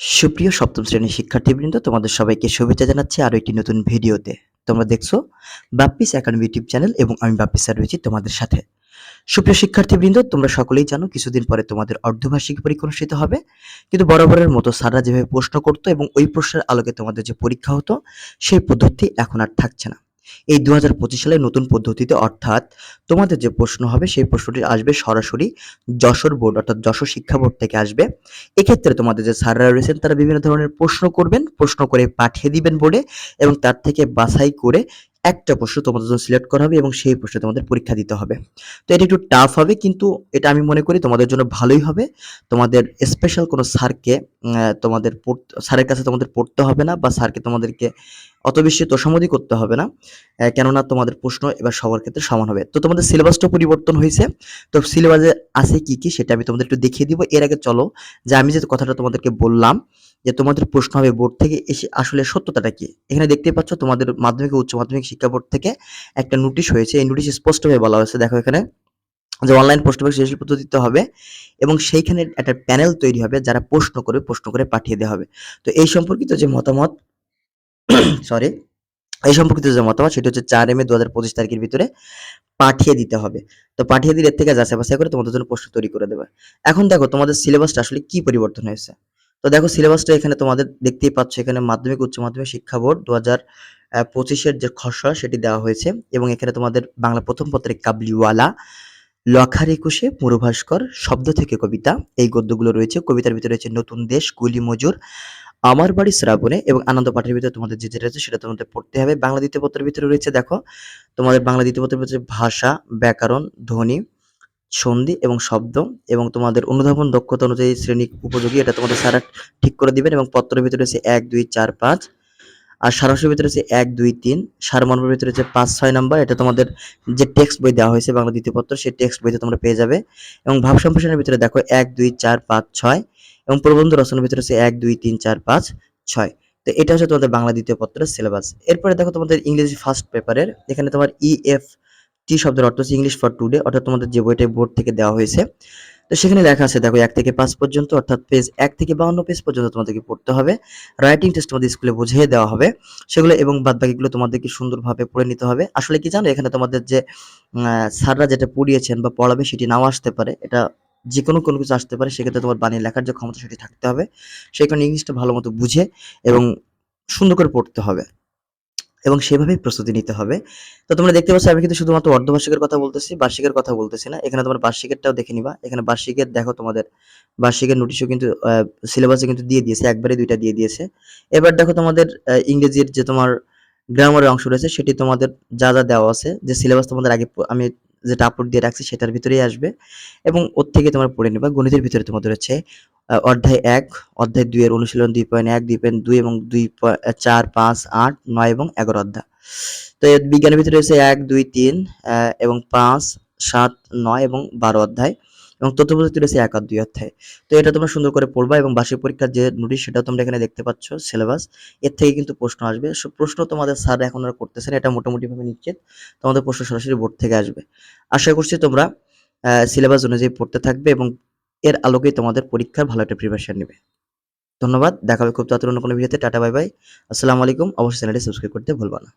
সুপ্রিয় সপ্তম শ্রেণির শিক্ষার্থীবৃন্দ, তোমাদের সবাইকে শুভেচ্ছা জানাচ্ছি আরও একটি নতুন ভিডিওতে। তোমরা দেখছ বাপ্পিস একাডেমি ইউটিউব চ্যানেল এবং আমি বাপ্পি স্যার রয়েছি তোমাদের সাথে। সুপ্রিয় শিক্ষার্থীবৃন্দ, তোমরা সকলেই জানো কিছুদিন পরে তোমাদের অর্ধবার্ষিকী পরীক্ষা অনুষ্ঠিত হবে। কিন্তু বরাবরের মতো স্যাররা যেভাবে প্রশ্ন করতো এবং ওই প্রশ্নের আলোকে তোমাদের যে পরীক্ষা হতো, সেই পদ্ধতি এখন আর থাকছে না। এই দু হাজার পঁচিশ সালে নতুন পদ্ধতিতে অর্থাৎ তোমাদের যে প্রশ্ন হবে, সেই প্রশ্নটি আসবে সরাসরি যশোর বোর্ড, অর্থাৎ যশোর শিক্ষা বোর্ড থেকে আসবে। এক্ষেত্রে তোমাদের যে স্যাররা রয়েছেন, তারা বিভিন্ন ধরনের প্রশ্ন করবেন, প্রশ্ন করে পাঠিয়ে দিবেন বোর্ডে এবং তার থেকে বাছাই করে একটা প্রশ্ন তোমাদের জন্য সিলেক্ট করা হবে এবং সেই প্রশ্নে তোমাদের পরীক্ষা দিতে হবে। তো এটা একটু টাফ হবে কিন্তু এটা আমি মনে করি তোমাদের জন্য ভালোই হবে। তোমাদের স্পেশাল কোনো স্যারকে তোমাদের স্যারের কাছে তোমাদের পড়তে হবে না বা স্যারকে তোমাদেরকে অত বেশি তোষামোদি করতে হবে না কেননা তোমাদের প্রশ্ন এবার সবার ক্ষেত্রে সমান হবে। তো তোমাদের সিলেবাসটা পরিবর্তন হয়েছে। তো সিলেবাসে আছে কি কি সেটা আমি তোমাদের একটু দেখিয়ে দিব। এর আগে চলো, যে আমি যে কথাটা তোমাদেরকে বললাম যে তোমাদের প্রশ্ন হবে বোর্ড থেকে, এসে আসলে সত্যতাটা কি? এখানে দেখতেই পাচ্ছ তোমাদের মাধ্যমিক উচ্চ মাধ্যমিক শিক্ষা বোর্ড থেকে একটা নোটিশ হয়েছে। এই নোটিশ স্পষ্টভাবে বলা হয়েছে, দেখো এখানে, যে অনলাইন প্রশ্ন সৃজনশীল পদ্ধতিতে হবে এবং সেইখানে একটা প্যানেল তৈরি হবে, যারা প্রশ্ন করে প্রশ্ন করে পাঠিয়ে দেওয়া হবে। তো এই সম্পর্কিত যে মতামত সরি এই সম্পর্কিত যে মতামত, সেটা হচ্ছে চার এ দু হাজার পঁচিশ তারিখের ভিতরে পাঠিয়ে দিতে হবে। তো পাঠিয়ে দিলে এর থেকে যাচাই বাছাই করে তোমাদের জন্য প্রশ্ন তৈরি করে দেবে। এখন দেখো তোমাদের সিলেবাসটা আসলে কি পরিবর্তন হয়েছে? তো দেখো সিলেবাসটা এখানে তোমাদের দেখতেই পাচ্ছ, এখানে মাধ্যমিক, উচ্চ মাধ্যমিক শিক্ষা বোর্ড দু হাজার পঁচিশের যে খসড়া সেটি দেওয়া হয়েছে এবং এখানে তোমাদের বাংলা প্রথম পত্রে কাবলিওয়ালা, লখার একুশে মুরুভাস্কর, শব্দ থেকে কবিতা, এই গদ্যগুলো রয়েছে। কবিতার ভিতরে রয়েছে নতুন দেশ, কুলি মজুর, আমার বাড়ি শ্রাবণে এবং আনন্দ পাঠের ভিতরে তোমাদের যেটা রয়েছে সেটা তোমাদের পড়তে হবে। বাংলা দ্বিতীয় পত্রের ভিতরে রয়েছে দেখো, তোমাদের বাংলা দ্বিতীয় পত্রের ভিতরে ভাষা, ব্যাকরণ, ধ্বনি সন্ধি এবং শব্দ এবং তোমাদের অনুধাবন দক্ষতা অনুযায়ী শ্রেণি উপযোগী, এটা তোমাদের স্যার ঠিক করে দিবেন এবং পত্রের ভিতরে রয়েছে এক, দুই, চার, পাঁচ আর সারাংশের ভিতরে রয়েছে এক, দুই, তিন, সারমর্মের ভিতরে রয়েছে পাঁচ, ছয় নাম্বার এটা তোমাদের যে টেক্সট বই দেওয়া হয়েছে বাংলা দ্বিতীয় পত্র, সেই টেক্সট বইতে তোমরা পেয়ে যাবে এবং ভাব সম্প্রসারণের ভিতরে দেখো এক, দুই, চার, পাঁচ, ছয় এবং প্রবন্ধ রচনার ভিতরে রয়েছে এক, দুই, তিন, চার, পাঁচ, ছয়। তো এটা হচ্ছে তোমাদের বাংলা দ্বিতীয় পত্রের সিলেবাস এরপরে দেখো তোমাদের ইংরেজি ফার্স্ট পেপারের এখানে তোমার ইএফ টি শব্দের অর্থ হচ্ছে ইংলিশ ফর টুডে অর্থাৎ তোমাদের যে বইটা বোর্ড থেকে দেওয়া হয়েছে। তো সেখানে লেখা আছে, দেখো, এক থেকে পাঁচ পর্যন্ত, অর্থাৎ পেজ এক থেকে বাউন্ন পেজ পর্যন্ত তোমাদেরকে পড়তে হবে। রাইটিং টেস্ট তোমাদের স্কুলে বুঝিয়ে দেওয়া হবে। সেগুলো এবং বাদ বাকিগুলো তোমাদেরকে সুন্দরভাবে পড়ে নিতে হবে। আসলে কি জানো, এখানে তোমাদের যে স্যাররা যেটা পড়িয়েছেন বা পড়াবে সেটি নাও আসতে পারে। এটা যে কোনো কোনো কিছু আসতে পারে, সেক্ষেত্রে তোমার বানিয়ে লেখার যে ক্ষমতা সেটি থাকতে হবে। সেই কারণে ইংলিশটা ভালো মতো বুঝে এবং সুন্দর করে পড়তে হবে। এবং সেভাবেই প্রস্তুতি নিতে হবে। তো তোমরা দেখতে পাচ্ছ, আমি কিন্তু শুধুমাত্র অর্ধবার্ষিকের কথা বলতেছি, বার্ষিকের কথা বলতেছি না। এখানে তোমার বার্ষিকেরটাও দেখে নিবা। এখানে বার্ষিকের, দেখো তোমাদের, বার্ষিকের নোটিশও কিন্তু সিলেবাসে কিন্তু দিয়ে দিয়েছে, একবারে দুইটা দিয়ে দিয়েছে। এবার দেখো তোমাদের ইংরেজির যে তোমার গ্রামারের অংশ রয়েছে, সেটি তোমাদের যা যা দেওয়া আছে, যে সিলেবাস তোমাদের আগে আমি যেটা আপলোড দিয়ে রাখছি, সেটার ভিতরেই আসবে। এবং ওর থেকে তোমার পড়ে নেবা, গণিতের ভিতরে তোমাদের হচ্ছে অধ্যায় এক, অধ্যায় দুই এর অনুশীলন দুই পয়েন্ট এক, দুই পয়েন্ট দুই এবং দুই চার, পাঁচ, আট, নয় এবং এগারো অধ্যায়। তো বিজ্ঞানের ভিতরে রয়েছে এক, দুই, তিন এবং পাঁচ, সাত, নয় এবং বারো অধ্যায় এবং তথ্য প্রযুক্তি রয়েছে এক আর দুই অধ্যায়। তো এটা তোমরা সুন্দর করে পড়বা এবং বার্ষিক পরীক্ষার যে নোটিশ সেটাও তোমরা এখানে দেখতে পাচ্ছ সিলেবাস এর থেকে কিন্তু প্রশ্ন আসবে। সব প্রশ্ন তোমাদের স্যার এখন আর করতেছেন এটা মোটামুটিভাবে নিশ্চিত। তোমাদের প্রশ্ন সরাসরি বোর্ড থেকে আসবে। আশা করছি তোমরা সিলেবাস অনুযায়ী পড়তে থাকবে এবং এর আলোকেই তোমাদের পরীক্ষার ভালো একটা প্রিপারেশন নেবে। ধন্যবাদ, দেখা হবে খুব তাড়াতাড়ি অন্য কোনো ভিডিওতে টাটা বাই বাই আসসালামু আলাইকুম। অবশ্যই চ্যানেলটি সাবস্ক্রাইব করতে ভুলবা না।